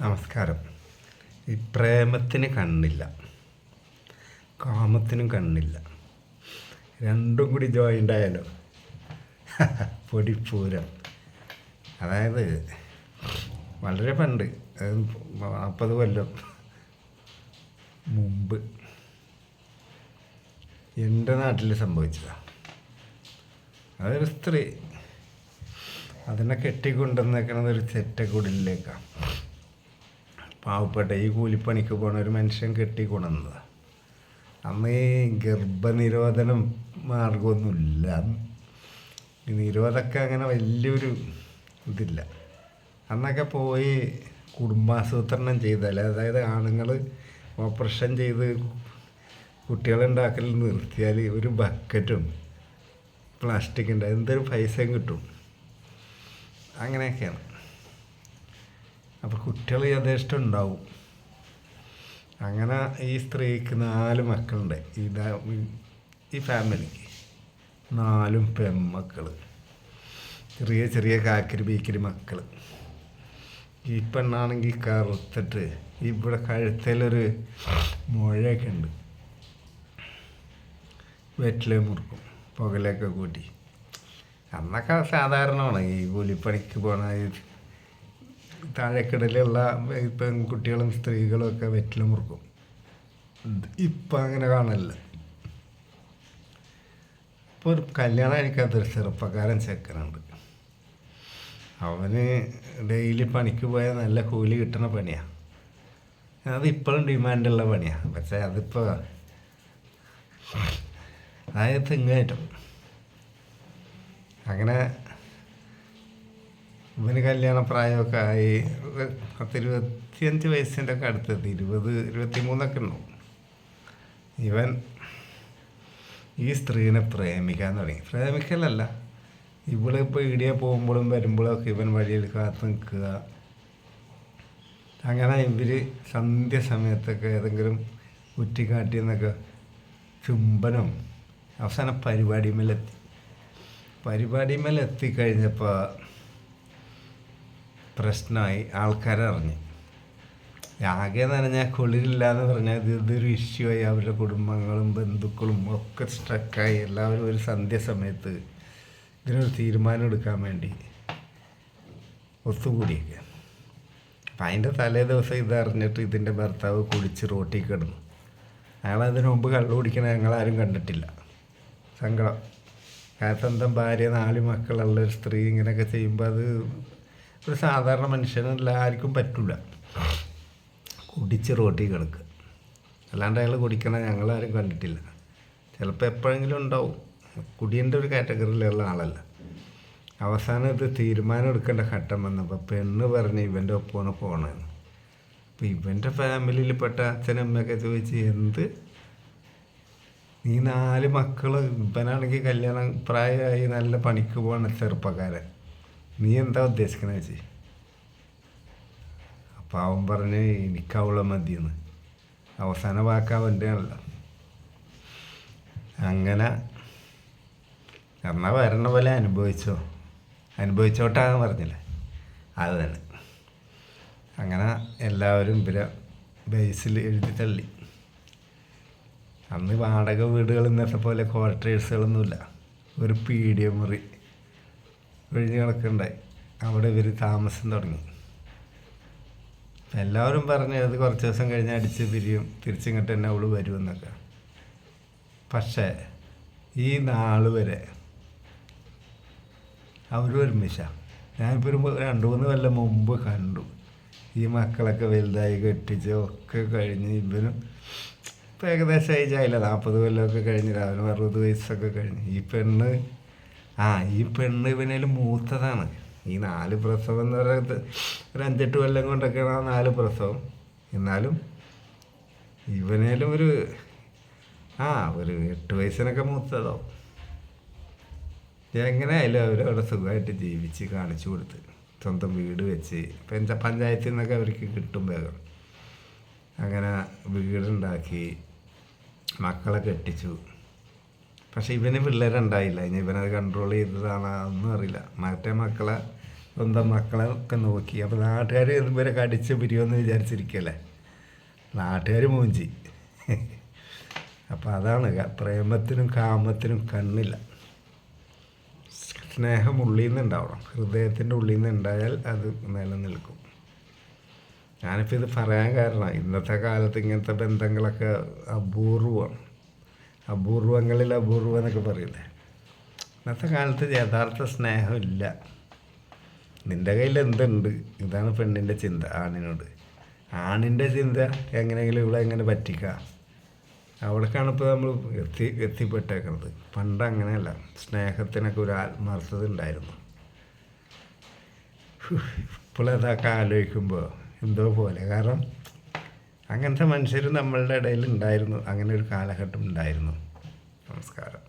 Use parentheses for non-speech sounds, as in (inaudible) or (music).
നമസ്കാരം. ഈ പ്രേമത്തിന് കണ്ണില്ല. കാമത്തിനും കണ്ണില്ല. രണ്ടും കൂടി ജോയിന്റ് ആയാലോ (laughs) പൊടിപ്പൂരം. അതായത് വളരെ പണ്ട് നാൽപ്പത് കൊല്ലം മുമ്പ് എന്റെ നാട്ടിൽ സംഭവിച്ചതാണ് അതൊരു സ്ത്രീ അതിനെ കെട്ടിക്കൊണ്ടുവന്നേക്കണത് ഒരു ചെറ്റക്കുടിലേക്കാണ് പാവപ്പെട്ട ഈ കൂലിപ്പണിക്ക് പോണ ഒരു മനുഷ്യൻ കെട്ടിക്കൊണ്ടുവന്നതാണ് അന്ന് ഈ ഗർഭനിരോധനം മാർഗമൊന്നുമില്ല. ഈ നിരോധമൊക്കെ അങ്ങനെ വലിയൊരു ഇതില്ല. അന്നൊക്കെ പോയി കുടുംബാസൂത്രണം ചെയ്താൽ അതായത് ആണുങ്ങൾ ഓപ്പറേഷൻ ചെയ്ത് കുട്ടികളുണ്ടാക്കൽ നിർത്തിയാൽ ഒരു ബക്കറ്റും പ്ലാസ്റ്റിക്കിന്റെ എന്തൊരു പൈസയും കിട്ടും. അങ്ങനെയൊക്കെയാണ്. അപ്പോൾ കുട്ടികൾ യഥേഷ്ടം ഉണ്ടാവും. അങ്ങനെ ഈ സ്ത്രീക്ക് നാല് മക്കളുണ്ട്. ഇതാ ഈ ഫാമിലിക്ക് നാലും പെൺമക്കൾ ചെറിയ ചെറിയ കാക്കരി ബീക്കരി മക്കൾ ഈ പെണ്ണാണെങ്കിൽ കറുത്തിട്ട് ഇവിടെ കഴുത്തിലൊരു മുഴയൊക്കെ ഉണ്ട്. വെറ്റില മുറുക്കും പുകലൊക്കെ കൂട്ടി. അന്നൊക്കെ സാധാരണമാണ് ഈ കൂലിപ്പണിക്ക് പോണ ഈ താഴെക്കിടയിലുള്ള പെൺകുട്ടികളും സ്ത്രീകളും ഒക്കെ വെറ്റില മുറുക്കും. ഇപ്പം അങ്ങനെ കാണല്ല ഇപ്പോൾ ഒരു കല്യാണം കഴിക്കാത്തൊരു ചെറുപ്പക്കാരൻ ചെക്കനുണ്ട്. അവന് ഡെയിലി പണിക്ക് പോയാൽ നല്ല കൂലി കിട്ടുന്ന പണിയാണ് അതിപ്പോഴും ഡിമാൻഡുള്ള പണിയാണ് പക്ഷേ അതിപ്പോൾ അതായത് തെങ്ങേറ്റം. അങ്ങനെ ഇവന് കല്യാണ പ്രായമൊക്കെ ആയി. പത്ത് ഇരുപത്തിയഞ്ച് വയസ്സിന്റെ ഒക്കെ അടുത്തെത്തി. ഇരുപത് ഇരുപത്തി മൂന്നൊക്കെ ഉണ്ടാവും. ഇവൻ ഈ സ്ത്രീനെ പ്രേമിക്കാൻ തുടങ്ങി. പ്രേമിക്കലല്ല. ഇവിടെ ഇടിയെ പോകുമ്പോഴും വരുമ്പോഴും ഒക്കെ ഇവൻ വഴിയിൽ കാത്തു നിൽക്കുക. അങ്ങനെ ഇവർ സന്ധ്യ സമയത്തൊക്കെ ഏതെങ്കിലും കുറ്റിക്കാട്ടിൽ നിന്നൊക്കെ ചുംബനം അവസാന പരിപാടിമേലെത്തി. പരിപാടിമേലെത്തിക്കഴിഞ്ഞപ്പോൾ പ്രശ്നമായി. ആൾക്കാരറിഞ്ഞു. ആകെ എന്ന് കുളിരില്ല എന്ന് പറഞ്ഞാൽ ഇത് ഇതൊരു ഇഷ്യൂ ആയി. അവരുടെ കുടുംബങ്ങളും ബന്ധുക്കളും ഒക്കെ സ്ട്രക്കായി എല്ലാവരും ഒരു സന്ധ്യ സമയത്ത് ഇതിനൊരു തീരുമാനം എടുക്കാൻ വേണ്ടി ഒത്തുകൂടിയൊക്കെ. അപ്പം അതിന്റെ തലേ ദിവസം ഇതറിഞ്ഞിട്ട് ഇതിന്റെ ഭർത്താവ് കുടിച്ച് റോട്ടിൽ കിടന്നു. അയാൾ അതിനു മുമ്പ് കള്ളു കുടിക്കണ ഞങ്ങളാരും കണ്ടിട്ടില്ല. സങ്കടം. കാരണം സ്വന്തം ഭാര്യ നാല് മക്കളുള്ള ഒരു സ്ത്രീ ഇങ്ങനെയൊക്കെ ചെയ്യുമ്പോൾ അത് ഒരു സാധാരണ മനുഷ്യനല്ല ആർക്കും പറ്റില്ല കുടിച്ച് റോട്ടിൽ കിടക്കുക അല്ലാണ്ട് അയാൾ കുടിക്കണ ഞങ്ങളാരും കണ്ടിട്ടില്ല. ചിലപ്പോൾ എപ്പോഴെങ്കിലും ഉണ്ടാവും. കുടിയന്റെ ഒരു കാറ്റഗറിയിലുള്ള ആളല്ല. അവസാനം ഇത് തീരുമാനം എടുക്കേണ്ട ഘട്ടം വന്നപ്പോൾ പെണ്ണ് പറഞ്ഞ് ഇവന്റെ ഒപ്പമാണ് പോകണമെന്ന് അപ്പോൾ ഇവന്റെ ഫാമിലിയിൽപ്പെട്ട അച്ഛനമ്മയൊക്കെ ചോദിച്ച് എന്ത്? നീ നാല് മക്കൾ ഇവനാണെങ്കിൽ കല്യാണം പ്രായമായി നല്ല പണിക്ക് പോകണ ചെറുപ്പക്കാരൻ. നീ എന്താ ഉദ്ദേശിക്കുന്നത് വെച്ച് അപ്പോൾ അവൻ പറഞ്ഞ് എനിക്കവളെ മതിയെന്ന്. അവസാന വാക്ക് അവന്റെ അല്ല. അങ്ങനെ എന്നാൽ വരണ പോലെ അനുഭവിച്ചോ? അനുഭവിച്ചോട്ടാന്ന് പറഞ്ഞില്ലേ? അത് തന്നെ. അങ്ങനെ എല്ലാവരും ഇവരെ ബേസിൽ എഴുതി തള്ളി. അന്ന് വാടക വീടുകൾ ഇന്നത്തെ പോലെ ക്വാർട്ടേഴ്സുകളൊന്നുമില്ല ഒരു പീഡിയ മുറി. ഒഴിഞ്ഞ് കിടക്കുന്നുണ്ടായി അവിടെ ഇവർ താമസം തുടങ്ങി. എല്ലാവരും പറഞ്ഞു അത് കുറച്ച് ദിവസം കഴിഞ്ഞ് അടിച്ച് പിരിയും തിരിച്ചിങ്ങോട്ട് തന്നെ അവൾ വരുമെന്നൊക്കെ പക്ഷേ ഈ നാൾ വരെ അവരും ഒരുമിച്ച. ഞാനിപ്പോൾ ഒരു രണ്ട് മൂന്ന് കൊല്ലം മുമ്പ് കണ്ടു. ഈ മക്കളൊക്കെ വലുതായി കെട്ടിച്ച് ഒക്കെ കഴിഞ്ഞ് ഇവനും ഇപ്പം ഏകദേശം ഏജായില്ല നാൽപ്പത് കൊല്ലമൊക്കെ കഴിഞ്ഞ് രാവിലെ അറുപത് വയസ്സൊക്കെ കഴിഞ്ഞ്. ഈ പെണ്ണ് ആ ഈ പെണ്ണ് ഇവനേലും മൂത്തതാണ്. ഈ നാല് പ്രസവം എന്ന് പറയുന്നത് ഒരു അഞ്ചെട്ട് കൊല്ലം കൊണ്ടൊക്കെയാണ് ആ നാല് പ്രസവം. എന്നാലും ഇവനേലും ഒരു ആ ഒരു എട്ട് വയസ്സിനൊക്കെ മൂത്തതോ. എങ്ങനെയായാലും അവരവിടെ സുഖമായിട്ട് ജീവിച്ച് കാണിച്ചു കൊടുത്ത് സ്വന്തം വീട് വെച്ച് പഞ്ച പഞ്ചായത്തിൽ നിന്നൊക്കെ അവർക്ക് കിട്ടും വേഗം. അങ്ങനെ വീടുണ്ടാക്കി മക്കളെ കെട്ടിച്ചു. പക്ഷെ ഇവന് പിള്ളേരുണ്ടായില്ല. ഇനി ഇവനത് കൺട്രോൾ ചെയ്തതാണ് ഒന്നും അറിയില്ല. മറ്റേ മക്കളെ സ്വന്തം മക്കളെ ഒക്കെ നോക്കി. അപ്പോൾ നാട്ടുകാർ ഇതുവരെ കടിച്ച് പിരിയുമെന്ന് വിചാരിച്ചിരിക്കല്ലേ? നാട്ടുകാർ മൂഞ്ചി. അപ്പോൾ അതാണ്. പ്രേമത്തിനും കാമത്തിനും കണ്ണില്ല. സ്നേഹം ഉള്ളിൽ നിന്ന് ഉണ്ടാവണം ഹൃദയത്തിന്റെ ഉള്ളിൽ നിന്ന് ഉണ്ടായാൽ അത് നിലനിൽക്കും. ഞാനിപ്പോൾ ഇത് പറയാൻ കാരണം ഇന്നത്തെ കാലത്ത് ഇങ്ങനത്തെ ബന്ധങ്ങളൊക്കെ അപൂർവമാണ്. അപൂർവങ്ങളിൽ അപൂർവം എന്നൊക്കെ പറയില്ലേ? ഇന്നത്തെ കാലത്ത് യഥാർത്ഥ സ്നേഹമില്ല. നിന്റെ കയ്യിൽ എന്തുണ്ട്? ഇതാണ് പെണ്ണിന്റെ ചിന്ത ആണിനോട്. ആണിന്റെ ചിന്ത എങ്ങനെയെങ്കിലും ഇവിടെ എങ്ങനെ പറ്റിക്കാം? അവിടേക്കാണ് ഇപ്പോൾ നമ്മൾ എത്തി എത്തിപ്പെട്ടേക്കുന്നത് പണ്ട് അങ്ങനെയല്ല. സ്നേഹത്തിനൊക്കെ ഒരു ആത്മാർത്ഥത ഉണ്ടായിരുന്നു. ഇപ്പോഴതൊക്കെ ആലോചിക്കുമ്പോൾ എന്തോ പോലെ. കാരണം അങ്ങനത്തെ മനുഷ്യർ നമ്മളുടെ ഇടയിൽ ഉണ്ടായിരുന്നു. അങ്ങനെ ഒരു കാലഘട്ടം ഉണ്ടായിരുന്നു. നമസ്കാരം.